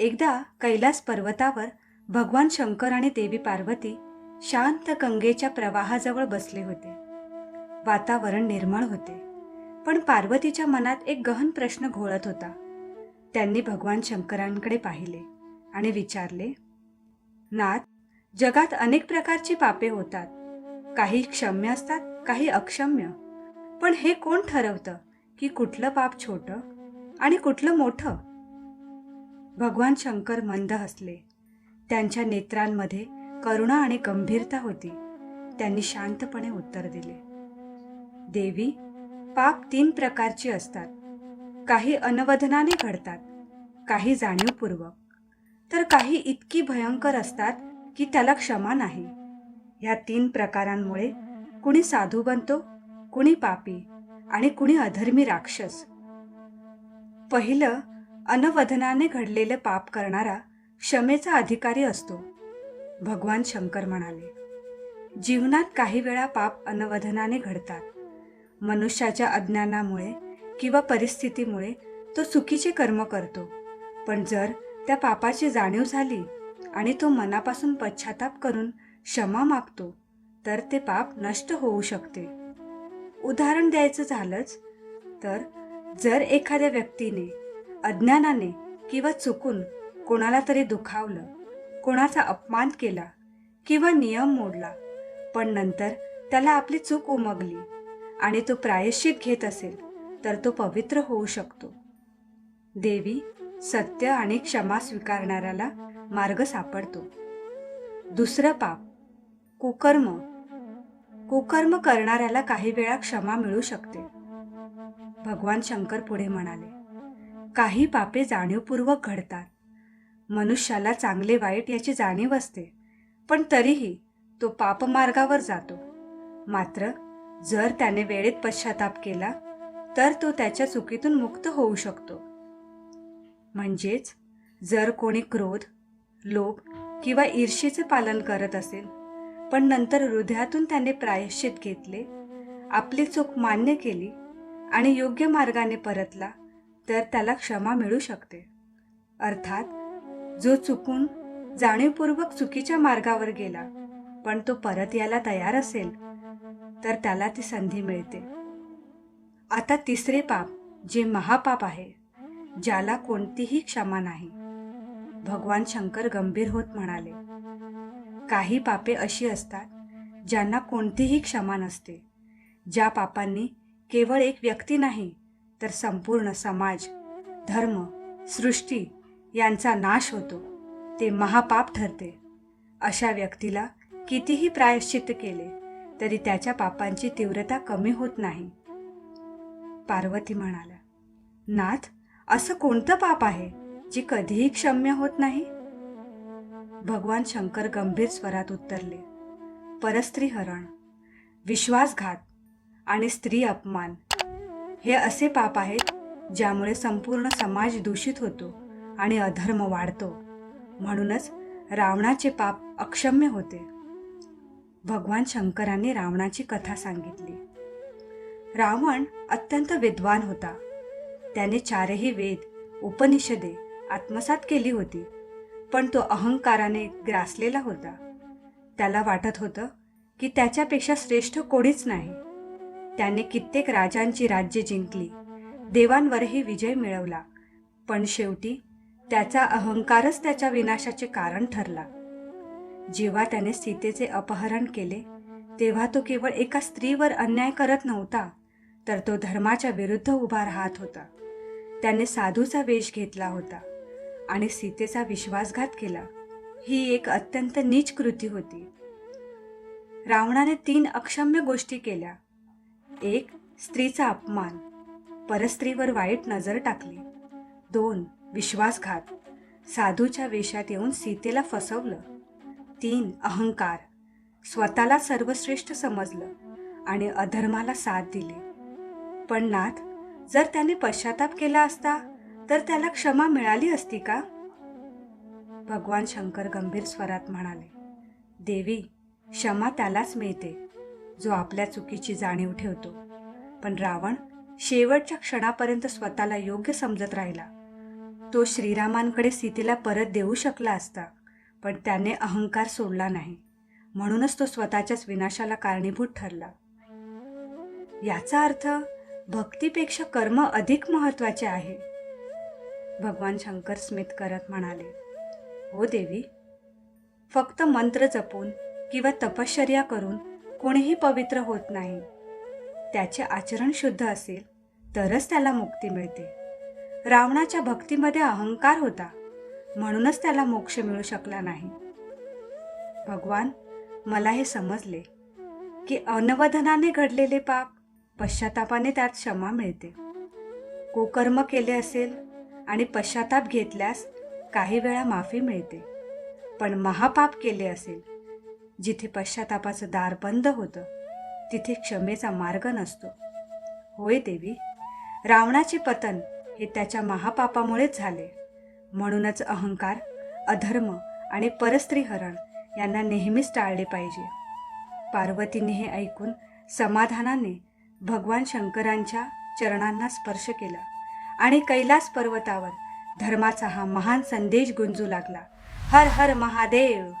एकदा कैलास पर्वतावर भगवान शंकर आणि देवी पार्वती शांत गंगेच्या प्रवाहाजवळ बसले होते. वातावरण निर्मळ होते. पण पार्वतीच्या मनात एक गहन प्रश्न घोळत होता. त्यांनी भगवान शंकरांकडे पाहिले आणि विचारले नाथ जगात अनेक प्रकारची पापे होतात. काही क्षम्य असतात काही अक्षम्य. पण हे कोण ठरवतं की कुठलं पाप छोटं आणि कुठलं मोठं? भगवान शंकर मंद हसले. त्यांच्या नेत्रांमध्ये करुणा आणि गंभीरता होती. त्यांनी शांतपणे उत्तर दिले. देवी पाप तीन प्रकारची असतात. काही अनवधनाने घडतात काही जाणीवपूर्वक. तर काही इतकी भयंकर असतात की त्याला क्षमा नाही. ह्या तीन प्रकारांमुळे कुणी साधू बनतो कुणी पापी आणि कुणी अधर्मी राक्षस. पहिलं अनवधनाने घडलेले पाप करणारा क्षमेचा अधिकारी असतो. भगवान शंकर म्हणाले जीवनात काही वेळा पाप अनवधनाने घडतात. मनुष्याच्या अज्ञानामुळे किंवा परिस्थितीमुळे तो चुकीचे कर्म करतो. पण जर त्या पापाची जाणीव झाली आणि तो मनापासून पश्चाताप करून क्षमा मागतो तर ते पाप नष्ट होऊ शकते. उदाहरण द्यायचं झालंच तर जर एखाद्या व्यक्तीने अज्ञानाने किंवा चुकून कोणाला तरी दुखावलं कोणाचा अपमान केला किंवा नियम मोडला पण नंतर त्याला आपली चूक उमगली आणि तो प्रायश्चित घेत असेल तर तो पवित्र होऊ शकतो. देवी सत्य आणि क्षमा स्वीकारणाऱ्याला मार्ग सापडतो. दुसरं पाप कुकर्म. कुकर्म करणाऱ्याला काही वेळा क्षमा मिळू शकते. भगवान शंकर पुढे म्हणाले काही पापे जाणीवपूर्वक घडतात. मनुष्याला चांगले वाईट याची जाणीव असते पण तरीही तो पापमार्गावर जातो. मात्र जर त्याने वेळेत पश्चाताप केला तर तो त्याच्या चुकीतून मुक्त होऊ शकतो. म्हणजेच जर कोणी क्रोध लोभ किंवा ईर्षेचे पालन करत असेल पण नंतर हृदयातून त्याने प्रायश्चित घेतले आपली चूक मान्य केली आणि योग्य मार्गाने परतला तर त्याला क्षमा मिळू शकते. अर्थात जो चुकून जाणीवपूर्वक चुकीच्या मार्गावर गेला पण तो परत यायला तयार असेल तर त्याला ती संधी मिळते. आता तिसरे पाप जे महापाप आहे ज्याला कोणतीही क्षमा नाही. भगवान शंकर गंभीर होत म्हणाले काही पापे अशी असतात ज्यांना कोणतीही क्षमा नसते ज्या पापांनी केवळ एक व्यक्ती नाही तर संपूर्ण समाज धर्म सृष्टी यांचा नाश होतो. ते महापाप ठरते. अशा व्यक्तीला कितीही प्रायश्चित केले तरी त्याच्या पापांची तीव्रता कमी होत नाही. पार्वती म्हणाल्या नाथ असं कोणतं पाप आहे जे कधीही क्षम्य होत नाही? भगवान शंकर गंभीर स्वरात उत्तरले परस्त्री हरण विश्वासघात आणि स्त्री अपमान हे असे पाप आहेत ज्यामुळे संपूर्ण समाज दूषित होतो आणि अधर्म वाढतो. म्हणूनच रावणाचे पाप अक्षम्य होते. भगवान शंकरांनी रावणाची कथा सांगितली. रावण अत्यंत विद्वान होता. त्याने चारही वेद उपनिषदे आत्मसात केली होती पण तो अहंकाराने ग्रासलेला होता. त्याला वाटत होतं की त्याच्यापेक्षा श्रेष्ठ कोणीच नाही. त्याने कित्येक राजांची राज्ये जिंकली. देवांवरही विजय मिळवला. पण शेवटी त्याचा अहंकारच त्याच्या विनाशाचे कारण ठरला. जेव्हा त्याने सीतेचे अपहरण केले तेव्हा तो केवळ एका स्त्रीवर अन्याय करत नव्हता तर तो धर्माच्या विरुद्ध उभा राहत होता. त्याने साधूचा वेश घेतला होता आणि सीतेचा विश्वासघात केला. ही एक अत्यंत नीच कृती होती. रावणाने तीन अक्षम्य गोष्टी केल्या. एक स्त्रीचा अपमान. परस्त्रीवर वाईट नजर टाकली. दोन विश्वासघात. साधूच्या वेशात येऊन सीतेला फसवलं. तीन अहंकार. स्वतःला सर्वश्रेष्ठ समजलं आणि अधर्माला साथ दिली. पण नाथ जर त्याने पश्चाताप केला असता तर त्याला क्षमा मिळाली असती का? भगवान शंकर गंभीर स्वरात म्हणाले देवी क्षमा त्यालाच मिळते. जो आपल्या चुकीची जाणीव ठेवतो. पण रावण शेवटच्या क्षणापर्यंत स्वतःला योग्य समजत राहिला. तो श्रीरामांकडे सीतेला परत देऊ शकला असता पण त्याने अहंकार सोडला नाही. म्हणूनच तो स्वतःच्याच विनाशाला कारणीभूत ठरला. याचा अर्थ भक्तीपेक्षा कर्म अधिक महत्त्वाचे आहे. भगवान शंकर स्मित करत म्हणाले हो देवी फक्त मंत्र जपून किंवा तपश्चर्या करून कोणीही पवित्र होत नाही. त्याचे आचरण शुद्ध असेल तरच त्याला मुक्ती मिळते. रावणाच्या भक्तीमध्ये अहंकार होता म्हणूनच त्याला मोक्ष मिळू शकला नाही. भगवान मला हे समजले की अनवधनाने घडलेले पाप पश्चातापाने त्यात क्षमा मिळते. कुकर्म केले असेल आणि पश्चाताप घेतल्यास काही वेळा माफी मिळते. पण महापाप केले असेल जिथे पश्चातापाचं दार बंद होतं तिथे क्षमेचा मार्ग नसतो. होय देवी रावणाचे पतन हे त्याच्या महापापामुळेच झाले. म्हणूनच अहंकार अधर्म आणि परस्त्रीहरण यांना नेहमीच टाळले पाहिजे. पार्वतीने हे ऐकून समाधानाने भगवान शंकरांच्या चरणांना स्पर्श केला आणि कैलास पर्वतावर धर्माचा हा महान संदेश गुंजू लागला. हर हर महादेव!